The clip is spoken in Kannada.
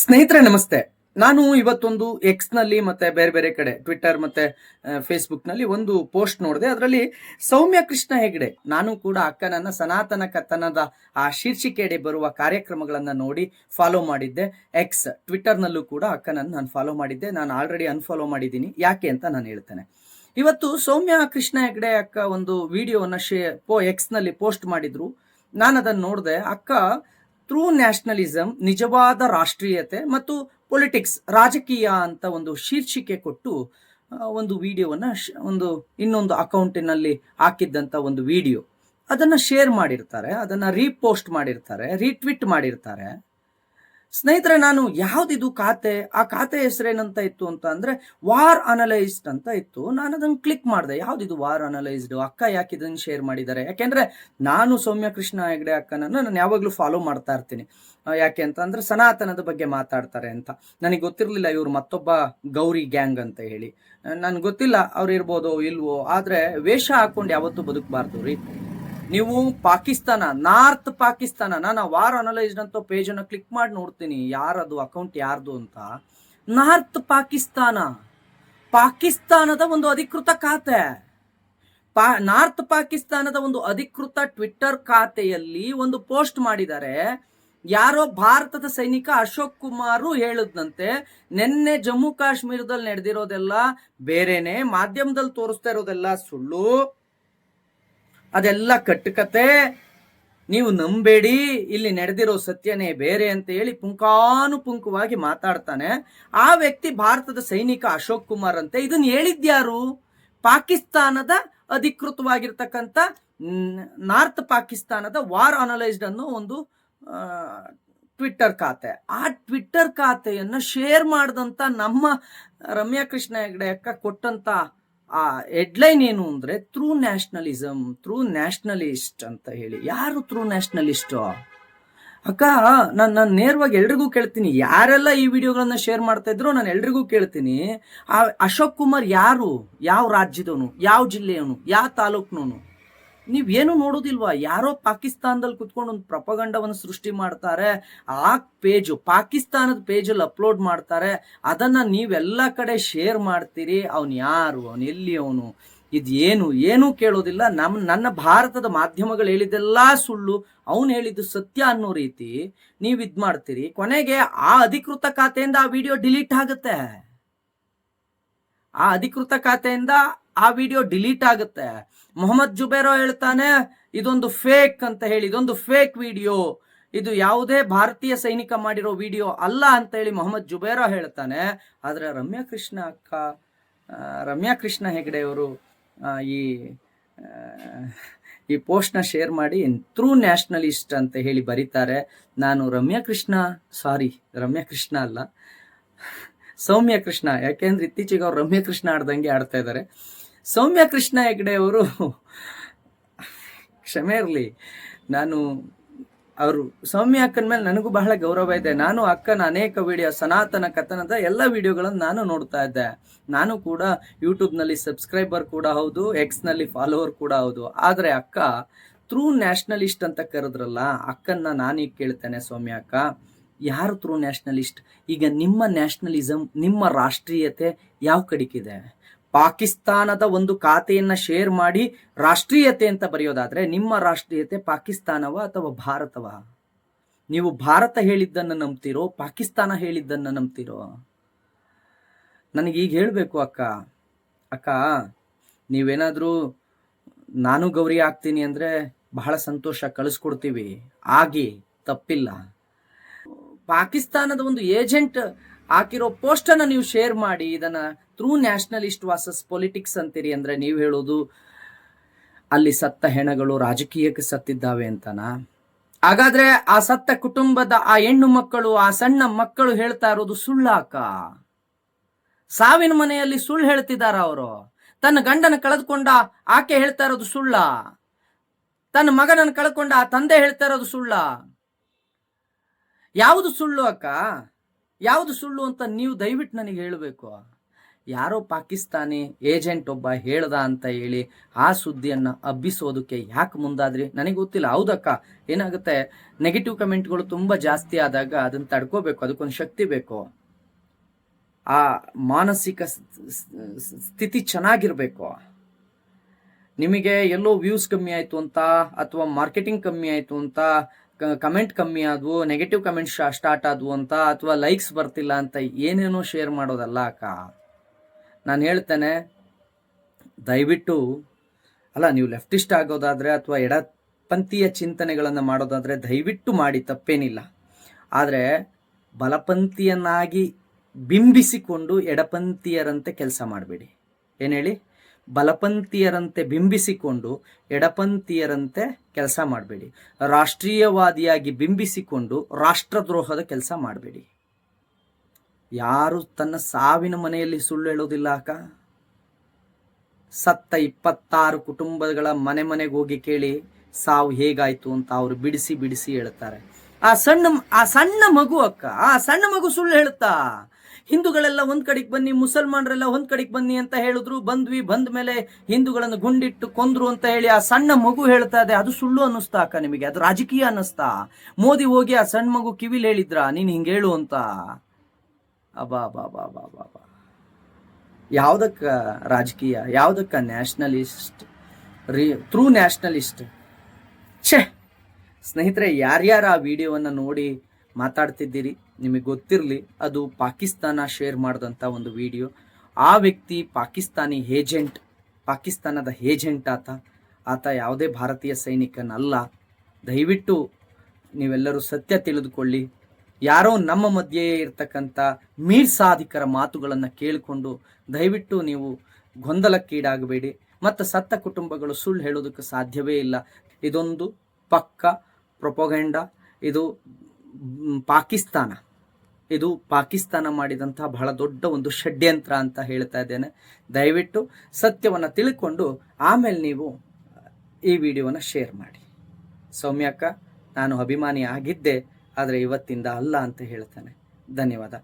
ಸ್ನೇಹಿತರೆ, ನಮಸ್ತೆ. ನಾನು ಇವತ್ತೊಂದು ಎಕ್ಸ್ನಲ್ಲಿ ಮತ್ತೆ ಬೇರೆ ಬೇರೆ ಕಡೆ ಟ್ವಿಟರ್ ಮತ್ತೆ ಫೇಸ್ಬುಕ್ನಲ್ಲಿ ಒಂದು ಪೋಸ್ಟ್ ನೋಡಿದೆ. ಅದರಲ್ಲಿ ಸೌಮ್ಯ ಕೃಷ್ಣ ಹೆಗಡೆ, ನಾನು ಕೂಡ ಅಕ್ಕನನ್ನ, ಸನಾತನ ಕಥನದ ಆ ಶೀರ್ಷಿಕೆಯಡಿ ಬರುವ ಕಾರ್ಯಕ್ರಮಗಳನ್ನ ನೋಡಿ ಫಾಲೋ ಮಾಡಿದ್ದೆ. ಎಕ್ಸ್ ಟ್ವಿಟರ್ ನಲ್ಲೂ ಕೂಡ ಅಕ್ಕನನ್ನು ನಾನು ಫಾಲೋ ಮಾಡಿದ್ದೆ. ನಾನು ಆಲ್ರೆಡಿ ಅನ್ಫಾಲೋ ಮಾಡಿದ್ದೀನಿ. ಯಾಕೆ ಅಂತ ನಾನು ಹೇಳ್ತೇನೆ. ಇವತ್ತು ಸೌಮ್ಯ ಕೃಷ್ಣ ಹೆಗಡೆ ಅಕ್ಕ ಒಂದು ವಿಡಿಯೋವನ್ನ ಶೇ, ಪೋ ಎಕ್ಸ್ನಲ್ಲಿ ಪೋಸ್ಟ್ ಮಾಡಿದ್ರು. ನಾನು ಅದನ್ನು ನೋಡಿದೆ. ಅಕ್ಕ ಟ್ರೂ ನ್ಯಾಷನಲಿಸಂ ನಿಜವಾದ ರಾಷ್ಟ್ರೀಯತೆ ಮತ್ತು ಪೊಲಿಟಿಕ್ಸ್ ರಾಜಕೀಯ ಅಂತ ಒಂದು ಶೀರ್ಷಿಕೆ ಕೊಟ್ಟು ಒಂದು ವಿಡಿಯೋವನ್ನ ಒಂದು ಇನ್ನೊಂದು ಅಕೌಂಟಿನಲ್ಲಿ ಹಾಕಿದ್ದಂಥ ಒಂದು ವಿಡಿಯೋ. ಅದನ್ನ ಶೇರ್ ಮಾಡಿರ್ತಾರೆ, ಅದನ್ನ ರೀಪೋಸ್ಟ್ ಮಾಡಿರ್ತಾರೆ ರೀಟ್ವಿಟ್ ಮಾಡಿರ್ತಾರೆ. ಸ್ನೇಹಿತರೆ, ನಾನು ಯಾವ್ದಿದು ಖಾತೆ, ಆ ಖಾತೆ ಹೆಸರೇನಂತ ಇತ್ತು ಅಂತ ಅಂದ್ರೆ, ವಾರ್ ಅನಲೈಸ್ಡ್ ಅಂತ ಇತ್ತು. ನಾನು ಅದನ್ನ ಕ್ಲಿಕ್ ಮಾಡಿದೆ. ಯಾವ್ದಿದು ವಾರ್ ಅನಲೈಸ್ಡ್? ಅಕ್ಕ ಯಾಕೆ ಇದನ್ನ ಶೇರ್ ಮಾಡಿದ್ದಾರೆ? ಯಾಕೆಂದ್ರೆ, ನಾನು ಸೌಮ್ಯ ಕೃಷ್ಣ ಹೆಗ್ಡೆ ಅಕ್ಕನನ್ನು ನಾನು ಯಾವಾಗಲೂ ಫಾಲೋ ಮಾಡ್ತಾ ಇರ್ತೀನಿ. ಯಾಕೆ ಅಂತ ಅಂದ್ರೆ, ಸನಾತನದ ಬಗ್ಗೆ ಮಾತಾಡ್ತಾರೆ ಅಂತ. ನನಗೆ ಗೊತ್ತಿರಲಿಲ್ಲ ಇವ್ರು ಮತ್ತೊಬ್ಬ ಗೌರಿ ಗ್ಯಾಂಗ್ ಅಂತ ಹೇಳಿ. ನನ್ಗೆ ಗೊತ್ತಿಲ್ಲ. ಅವ್ರು ಇರ್ಬೋದೋ ಇಲ್ವೋ, ಆದ್ರೆ ವೇಷ ಹಾಕೊಂಡು ಯಾವತ್ತೂ ಬದುಕಬಾರ್ದು ರೀ. ನೀವು ಪಾಕಿಸ್ತಾನ, ನಾರ್ತ್ ಪಾಕಿಸ್ತಾನ ನಾನು ವಾರ್ ಅನಲೈಸ್ಡ್ ಅಂತ ಪೇಜ್ ಅನ್ನ ಕ್ಲಿಕ್ ಮಾಡಿ ನೋಡ್ತೀನಿ. ಯಾರದು ಅಕೌಂಟ್ ಯಾರ್ದು ಅಂತ. ನಾರ್ತ್ ಪಾಕಿಸ್ತಾನ. ಪಾಕಿಸ್ತಾನದ ಒಂದು ಅಧಿಕೃತ ಖಾತೆ. ಪಾ, ನಾರ್ತ್ ಪಾಕಿಸ್ತಾನದ ಒಂದು ಅಧಿಕೃತ ಟ್ವಿಟ್ಟರ್ ಖಾತೆಯಲ್ಲಿ ಒಂದು ಪೋಸ್ಟ್ ಮಾಡಿದ್ದಾರೆ. ಯಾರೋ ಭಾರತದ ಸೈನಿಕ ಅಶೋಕ್ ಕುಮಾರ್ ಹೇಳದ್ನಂತೆ, ನಿನ್ನೆ ಜಮ್ಮು ಕಾಶ್ಮೀರದಲ್ಲಿ ನಡೆದಿರೋದೆಲ್ಲ ಬೇರೆನೆ, ಮಾಧ್ಯಮದಲ್ಲಿ ತೋರಿಸ್ತಾ ಇರೋದೆಲ್ಲ ಸುಳ್ಳು. ಅದೆಲ್ಲ ಕಟ್ಟುಕತೆ. ನೀವು ನಂಬೇಡಿ, ಇಲ್ಲಿ ನಡೆದಿರೋ ಸತ್ಯನೇ ಬೇರೆ ಅಂತ ಹೇಳಿ ಪುಂಕಾನುಪುಂಕವಾಗಿ ಮಾತಾಡ್ತಾನೆ. ಆ ವ್ಯಕ್ತಿ ಭಾರತದ ಸೈನಿಕ ಅಶೋಕ್ ಕುಮಾರ್ ಅಂತೆ. ಇದನ್ನು ಹೇಳಿದ್ಯಾರು? ಪಾಕಿಸ್ತಾನದ ಅಧಿಕೃತವಾಗಿರ್ತಕ್ಕಂಥ ನಾರ್ತ್ ಪಾಕಿಸ್ತಾನದ ವಾರ್ ಅನಲೈಸ್ಡ್ ಅನ್ನೋ ಒಂದು ಟ್ವಿಟ್ಟರ್ ಖಾತೆ. ಆ ಟ್ವಿಟ್ಟರ್ ಖಾತೆಯನ್ನು ಶೇರ್ ಮಾಡಿದಂಥ ನಮ್ಮ ರಮ್ಯಾ ಕೃಷ್ಣ ಹೆಗಡೆ ಅಕ್ಕ ಕೊಟ್ಟಂತ ಆ ಹೆಡ್ಲೈನ್ ಏನು ಅಂದ್ರೆ ಥ್ರೂ ನ್ಯಾಷನಲಿಸಮ್ ಥ್ರೂ ನ್ಯಾಷನಲಿಸ್ಟ್ ಅಂತ ಹೇಳಿ. ಯಾರು ಥ್ರೂ ನ್ಯಾಷನಲಿಸ್ಟ್? ಅಕ್ಕ, ನಾನು ನಾನು ನೇರವಾಗಿ ಎಲ್ರಿಗೂ ಕೇಳ್ತೀನಿ. ಯಾರೆಲ್ಲ ಈ ವಿಡಿಯೋಗಳನ್ನ ಶೇರ್ ಮಾಡ್ತಾ ಇದ್ರು ನಾನು ಎಲ್ರಿಗೂ ಕೇಳ್ತೀನಿ. ಆ ಅಶೋಕ್ ಕುಮಾರ್ ಯಾರು? ಯಾವ ರಾಜ್ಯದವನು? ಯಾವ ಜಿಲ್ಲೆಯವನು? ಯಾವ ತಾಲೂಕ್ನವನು? ನೀವೇನು ನೋಡೋದಿಲ್ವಾ? ಯಾರೋ ಪಾಕಿಸ್ತಾನದಲ್ಲಿ ಕುತ್ಕೊಂಡು ಒಂದು ಪ್ರಪಗಂಡವನ್ನು ಸೃಷ್ಟಿ ಮಾಡ್ತಾರೆ, ಆ ಪೇಜು, ಪಾಕಿಸ್ತಾನದ ಪೇಜಲ್ಲಿ ಅಪ್ಲೋಡ್ ಮಾಡ್ತಾರೆ, ಅದನ್ನ ನೀವೆಲ್ಲ ಕಡೆ ಶೇರ್ ಮಾಡ್ತೀರಿ, ಅವನು ಯಾರು, ಅವನು ಎಲ್ಲಿ ಅವನು ಇದೇನು ಏನೂ ಕೇಳೋದಿಲ್ಲ. ನಮ್ಮ ನನ್ನ ಭಾರತದ ಮಾಧ್ಯಮಗಳು ಹೇಳಿದ್ದೆಲ್ಲ ಸುಳ್ಳು, ಅವನು ಹೇಳಿದ್ದು ಸತ್ಯ ಅನ್ನೋ ರೀತಿ ನೀವು ಇದ್ ಮಾಡ್ತೀರಿ. ಕೊನೆಗೆ ಆ ಅಧಿಕೃತ ಖಾತೆಯಿಂದ ಆ ವಿಡಿಯೋ ಡಿಲೀಟ್ ಆಗುತ್ತೆ. ಆ ಅಧಿಕೃತ ಖಾತೆಯಿಂದ ಆ ವಿಡಿಯೋ ಡಿಲೀಟ್ ಆಗುತ್ತೆ. ಮೊಹಮ್ಮದ್ ಜುಬೇರೋ ಹೇಳ್ತಾನೆ, ಇದೊಂದು ಫೇಕ್ ಅಂತ ಹೇಳಿ, ಇದೊಂದು ಫೇಕ್ ವಿಡಿಯೋ. ಇದು ಯಾವುದೇ ಭಾರತೀಯ ಸೈನಿಕ ಮಾಡಿರೋ ವಿಡಿಯೋ ಅಲ್ಲ ಅಂತ ಹೇಳಿ ಮೊಹಮ್ಮದ್ ಜುಬೇರೋ ಹೇಳ್ತಾನೆ. ಆದರೆ ರಮ್ಯಾ ಕೃಷ್ಣ ಅಕ್ಕ ರಮ್ಯಾ ಕೃಷ್ಣ ಹೆಗಡೆ ಅವರು ಈ ಈ ಪೋಸ್ಟ್ನ ಶೇರ್ ಮಾಡಿ ಥ್ರೂ ನ್ಯಾಷನಲಿಸ್ಟ್ ಅಂತ ಹೇಳಿ ಬರೀತಾರೆ. ನಾನು ರಮ್ಯಾ ಕೃಷ್ಣ, ಸಾರಿ, ರಮ್ಯಾ ಕೃಷ್ಣ ಅಲ್ಲ, ಸೌಮ್ಯ ಕೃಷ್ಣ. ಯಾಕೆಂದ್ರೆ ಇತ್ತೀಚೆಗೆ ಅವ್ರು ರಮ್ಯಾ ಕೃಷ್ಣ ಆಡ್ದಂಗೆ ಆಡ್ತಾ ಇದ್ದಾರೆ. ಸೌಮ್ಯ ಕೃಷ್ಣ ಹೆಗ್ಡೆ ಅವರು, ಕ್ಷಮೆ ಇರಲಿ. ನಾನು, ಅವರು ಸೌಮ್ಯ ಅಕ್ಕನ ಮೇಲೆ ನನಗೂ ಬಹಳ ಗೌರವ ಇದೆ. ನಾನು ಅಕ್ಕನ ಅನೇಕ ವಿಡಿಯೋ ಸನಾತನ ಕಥನದ ಎಲ್ಲ ವಿಡಿಯೋಗಳನ್ನು ನಾನು ನೋಡ್ತಾ ಇದ್ದೆ. ನಾನು ಕೂಡ ಯೂಟ್ಯೂಬ್ನಲ್ಲಿ ಸಬ್ಸ್ಕ್ರೈಬರ್ ಕೂಡ ಹೌದು ಎಕ್ಸ್ನಲ್ಲಿ ಫಾಲೋವರ್ ಕೂಡ ಹೌದು. ಆದರೆ ಅಕ್ಕ ಥ್ರೂ ನ್ಯಾಷನಲಿಸ್ಟ್ ಅಂತ ಕರೆದ್ರಲ್ಲ, ಅಕ್ಕನ್ನ ನಾನೀಗ ಕೇಳ್ತೇನೆ ಸೌಮ್ಯ ಅಕ್ಕ. ಯಾರು ಥ್ರೂ ನ್ಯಾಷನಲಿಸ್ಟ್ ಈಗ ನಿಮ್ಮ ನ್ಯಾಷನಲಿಸಮ್ ನಿಮ್ಮ ರಾಷ್ಟ್ರೀಯತೆ ಯಾವ ಕಡೆಗಿದೆ ಪಾಕಿಸ್ತಾನದ ಒಂದು ಖಾತೆಯನ್ನ ಶೇರ್ ಮಾಡಿ ರಾಷ್ಟ್ರೀಯತೆ ಅಂತ ಬರೆಯೋದಾದ್ರೆ ನಿಮ್ಮ ರಾಷ್ಟ್ರೀಯತೆ ಪಾಕಿಸ್ತಾನವ ಅಥವಾ ಭಾರತವ? ನೀವು ಭಾರತ ಹೇಳಿದ್ದನ್ನು ನಂಬ್ತಿರೋ, ಪಾಕಿಸ್ತಾನ ಹೇಳಿದ್ದನ್ನು ನಂಬ್ತಿರೋ? ನನಗೆ ಈಗ ಹೇಳಬೇಕು ಅಕ್ಕ. ಅಕ್ಕ, ನೀವೇನಾದರೂ ನಾನು ಗೌರಿ ಆಗ್ತೀನಿ ಅಂದರೆ ಬಹಳ ಸಂತೋಷ ಕಳಿಸ್ಕೊಡ್ತೀವಿ. ಆಗಿ ತಪ್ಪಿಲ್ಲ. ಪಾಕಿಸ್ತಾನದ ಒಂದು ಏಜೆಂಟ್ ಹಾಕಿರೋ ಪೋಸ್ಟನ್ನು ನೀವು ಶೇರ್ ಮಾಡಿ, ಇದನ್ನ ಥ್ರೂ ನ್ಯಾಷನಲಿಸ್ಟ್ ವಾಸಸ್ ಪೊಲಿಟಿಕ್ಸ್ ಅಂತೀರಿ ಅಂದ್ರೆ ನೀವು ಹೇಳೋದು, ಅಲ್ಲಿ ಸತ್ತ ಹೆಣಗಳು ರಾಜಕೀಯಕ್ಕೆ ಸತ್ತಿದ್ದಾವೆ ಅಂತನಾ? ಹಾಗಾದ್ರೆ ಆ ಸತ್ತ ಕುಟುಂಬದ ಆ ಹೆಣ್ಣು ಮಕ್ಕಳು, ಆ ಸಣ್ಣ ಮಕ್ಕಳು ಹೇಳ್ತಾ ಇರೋದು ಸುಳ್ಳಾಕ? ಸಾವಿನ ಮನೆಯಲ್ಲಿ ಸುಳ್ಳು ಹೇಳ್ತಿದಾರ ಅವರು. ತನ್ನ ಗಂಡನ ಕಳೆದುಕೊಂಡ ಆಕೆ ಹೇಳ್ತಾ ಇರೋದು ಸುಳ್ಳ. ತನ್ನ ಮಗನನ್ನು ಕಳ್ಕೊಂಡ ಆ ತಂದೆ ಹೇಳ್ತಾ ಇರೋದು ಸುಳ್ಳ. ಯಾವುದು ಸುಳ್ಳು ಅಕ್ಕ? ಯಾವುದು ಸುಳ್ಳು ಅಂತ ನೀವು ದಯವಿಟ್ಟು ನನಗೆ ಹೇಳಬೇಕು? ಯಾರೋ ಪಾಕಿಸ್ತಾನಿ ಏಜೆಂಟ್ ಒಬ್ಬ ಹೇಳ್ದ ಅಂತ ಹೇಳಿ ಆ ಸುದ್ದಿಯನ್ನು ಹಬ್ಬಿಸೋದಕ್ಕೆ ಯಾಕೆ ಮುಂದಾದ್ರಿ? ನನಗೆ ಗೊತ್ತಿಲ್ಲ. ಹೌದಕ್ಕ? ಏನಾಗುತ್ತೆ? ನೆಗೆಟಿವ್ ಕಮೆಂಟ್ಗಳು ತುಂಬಾ ಜಾಸ್ತಿ ಆದಾಗ ಅದನ್ನ ತಡ್ಕೋಬೇಕು. ಅದಕ್ಕೊಂದು ಶಕ್ತಿ ಬೇಕು. ಆ ಮಾನಸಿಕ ಸ್ಥಿತಿ ಚೆನ್ನಾಗಿರಬೇಕು. ನಿಮಗೆ ಎಲ್ಲೋ ವ್ಯೂಸ್ ಕಮ್ಮಿ ಆಯ್ತು ಅಂತ ಅಥವಾ ಮಾರ್ಕೆಟಿಂಗ್ ಕಮ್ಮಿ ಆಯ್ತು ಅಂತ ಕಮೆಂಟ್ ಕಮ್ಮಿ ಆದವು ನೆಗೆಟಿವ್ ಕಮೆಂಟ್ ಸ್ಟಾರ್ಟ್ ಆದವು ಅಂತ ಅಥವಾ ಲೈಕ್ಸ್ ಬರ್ತಿಲ್ಲ ಅಂತ ಏನೇನೋ ಶೇರ್ ಮಾಡೋದಲ್ಲ ಅಕ್ಕ. ನಾನು ಹೇಳ್ತೇನೆ, ದಯವಿಟ್ಟು, ಅಲ್ಲ ನೀವು ಲೆಫ್ಟಿಸ್ಟ್ ಆಗೋದಾದ್ರೆ ಅಥವಾ ಎಡಪಂಥೀಯ ಚಿಂತನೆಗಳನ್ನು ಮಾಡೋದಾದ್ರೆ ದಯವಿಟ್ಟು ಮಾಡಿ, ತಪ್ಪೇನಿಲ್ಲ. ಆದರೆ ಬಲಪಂಥೀಯನಾಗಿ ಬಿಂಬಿಸಿಕೊಂಡು ಎಡಪಂಥೀಯರಂತೆ ಕೆಲಸ ಮಾಡಬೇಡಿ. ಏನು ಹೇಳಿ? ಬಲಪಂಥೀಯರಂತೆ ಬಿಂಬಿಸಿಕೊಂಡು ಎಡಪಂಥೀಯರಂತೆ ಕೆಲಸ ಮಾಡಬೇಡಿ. ರಾಷ್ಟ್ರೀಯವಾದಿಯಾಗಿ ಬಿಂಬಿಸಿಕೊಂಡು ರಾಷ್ಟ್ರದ್ರೋಹದ ಕೆಲಸ ಮಾಡಬೇಡಿ. ಯಾರು ತನ್ನ ಸಾವಿನ ಮನೆಯಲ್ಲಿ ಸುಳ್ಳು ಹೇಳೋದಿಲ್ಲ ಅಕ್ಕ? ಸತ್ತ ಇಪ್ಪತ್ತಾರು ಕುಟುಂಬಗಳ ಮನೆ ಮನೆಗೆ ಹೋಗಿ ಕೇಳಿ ಸಾವು ಹೇಗಾಯ್ತು ಅಂತ ಅವರು ಬಿಡಿಸಿ ಬಿಡಿಸಿ ಹೇಳ್ತಾರೆ. ಆ ಸಣ್ಣ ಆ ಸಣ್ಣ ಮಗು ಅಕ್ಕ, ಆ ಸಣ್ಣ ಮಗು ಸುಳ್ಳು ಹೇಳುತ್ತಾ? ಹಿಂದೂಗಳೆಲ್ಲ ಒಂದ್ ಕಡೆಗೆ ಬನ್ನಿ, ಮುಸಲ್ಮಾನರೆಲ್ಲ ಒಂದ್ ಕಡೆಗೆ ಬನ್ನಿ ಅಂತ ಹೇಳಿದ್ರು, ಬಂದ್ವಿ, ಬಂದ ಮೇಲೆ ಹಿಂದೂಗಳನ್ನು ಗುಂಡಿಟ್ಟು ಕೊಂದ್ರು ಅಂತ ಹೇಳಿ ಆ ಸಣ್ಣ ಮಗು ಹೇಳ್ತಾ ಇದೆ, ಅದು ಸುಳ್ಳು ಅನ್ನಿಸ್ತಾ ಅಕ್ಕ ನಿಮಗೆ, ಅದು ರಾಜಕೀಯ ಅನ್ನಿಸ್ತಾ? ಮೋದಿ ಹೋಗಿ ಆ ಸಣ್ಣ ಮಗು ಕಿವಿಲ್ ಹೇಳಿದ್ರ, ನೀನ್ ಹಿಂಗ್ ಹೇಳು ಅಂತ? ಅಬಾ ಬಾ ಬಾ ಬಾ ಬಾ ಬಾ ಯಾವ್ದಕ್ಕ ರಾಜಕೀಯ? ಯಾವ್ದಕ್ಕ ನ್ಯಾಷನಲಿಸ್ಟ್? ರೀ ತ್ರೂ ನ್ಯಾಷನಲಿಸ್ಟ್? ಛೇ! ಸ್ನೇಹಿತರೆ, ಯಾರ್ಯಾರು ಆ ವಿಡಿಯೋವನ್ನು ನೋಡಿ ಮಾತಾಡ್ತಿದ್ದೀರಿ, ನಿಮಗೆ ಗೊತ್ತಿರಲಿ, ಅದು ಪಾಕಿಸ್ತಾನ ಶೇರ್ ಮಾಡಿದಂಥ ಒಂದು ವಿಡಿಯೋ. ಆ ವ್ಯಕ್ತಿ ಪಾಕಿಸ್ತಾನಿ ಏಜೆಂಟ್, ಪಾಕಿಸ್ತಾನದ ಏಜೆಂಟ್ ಆತ. ಆತ ಯಾವುದೇ ಭಾರತೀಯ ಸೈನಿಕನಲ್ಲ. ದಯವಿಟ್ಟು ನೀವೆಲ್ಲರೂ ಸತ್ಯ ತಿಳಿದುಕೊಳ್ಳಿ. ಯಾರೋ ನಮ್ಮ ಮಧ್ಯೆ ಇರ್ತಕ್ಕಂಥ ಮೀರ್ಸಾಧಿಕರ ಮಾತುಗಳನ್ನು ಕೇಳಿಕೊಂಡು ದಯವಿಟ್ಟು ನೀವು ಗೊಂದಲಕ್ಕೀಡಾಗಬೇಡಿ. ಮತ್ತು ಸತ್ತ ಕುಟುಂಬಗಳು ಸುಳ್ಳು ಹೇಳೋದಕ್ಕೆ ಸಾಧ್ಯವೇ ಇಲ್ಲ. ಇದೊಂದು ಪಕ್ಕ ಪ್ರೊಪೊಗಂಡ, ಇದು ಪಾಕಿಸ್ತಾನ. ಇದು ಪಾಕಿಸ್ತಾನ ಮಾಡಿದಂಥ ಬಹಳ ದೊಡ್ಡ ಒಂದು ಷಡ್ಯಂತ್ರ ಅಂತ ಹೇಳ್ತಾ ಇದ್ದೇನೆ. ದಯವಿಟ್ಟು ಸತ್ಯವನ್ನು ತಿಳ್ಕೊಂಡು ಆಮೇಲೆ ನೀವು ಈ ವಿಡಿಯೋವನ್ನು ಶೇರ್ ಮಾಡಿ. ಸೌಮ್ಯಕ್ಕ, ನಾನು ಅಭಿಮಾನಿ ಆಗಿದ್ದೆ, ಆದರೆ ಇವತ್ತಿಂದ ಅಲ್ಲ ಅಂತ ಹೇಳ್ತಾನೆ. ಧನ್ಯವಾದ.